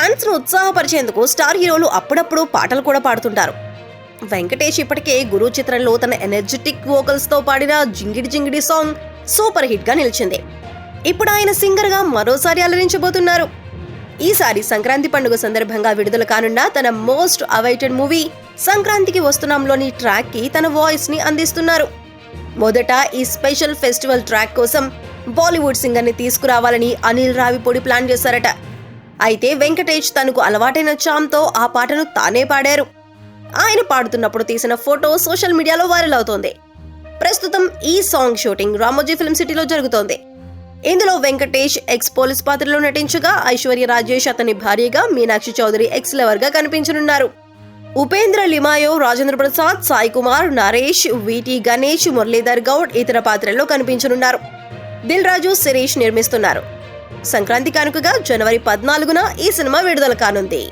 ఫ్యాన్స్ను ఉత్సాహపరిచేందుకు star హీరోలు అప్పుడప్పుడు పాటలు కూడా పాడుతుంటారు. వెంకటేష్ ఇప్పటికే గురు చిత్రంలో తన ఎనర్జెటిక్ వోకల్స్తో పాడిన జింగిడి జింగిడి సాంగ్ సూపర్ హిట్గా నిలిచింది. ఇప్పుడు ఆయన సింగర్గా మరోసారి అలరించబోతున్నారు. ఈసారి సంక్రాంతి పండుగ సందర్భంగా విడుదల కానున్న తన మోస్ట్ అవైటెడ్ మూవీ సంక్రాంతికి వస్తున్నాంలోని ట్రాక్కి తన వాయిస్ని అందిస్తున్నారు. మొదట ఈ స్పెషల్ ఫెస్టివల్ ట్రాక్ కోసం బాలీవుడ్ సింగర్ని తీసుకురావాలని అనిల్ రావిపూడి ప్లాన్ చేశారట. అయితే వెంకటేష్ తనకు అలవాటైన చామ్తో ఆ పాటను తానే పాడారు. ఆయన పాడుతున్నప్పుడు తీసిన ఫోటో సోషల్ మీడియాలో వైరల్ అవుతోంది. ప్రస్తుతం ఈ సాంగ్ షూటింగ్ రామోజీ ఫిల్మ్ సిటీలో జరుగుతోంది. ఇందులో వెంకటేష్ ఎక్స్ పోలీస్ పాత్రలో నటించగా ఐశ్వర్య రాజేష్ అతని భార్యగా మీనాక్షి చౌదరి ఎక్స్ లవర్గా కనిపించనున్నారు. ఉపేంద్ర లిమాయో రాజేంద్ర ప్రసాద్ సాయి కుమార్ నరేష్ విటి గణేష్ మురళీధర్ గౌడ్ ఇతర పాత్రల్లో కనిపించనున్నారు. దిల్ రాజు శిరీష్ నిర్మిస్తున్నారు. సంక్రాంతి కానుకగా జనవరి పద్నాలుగున ఈ సినిమా విడుదల కానుంది.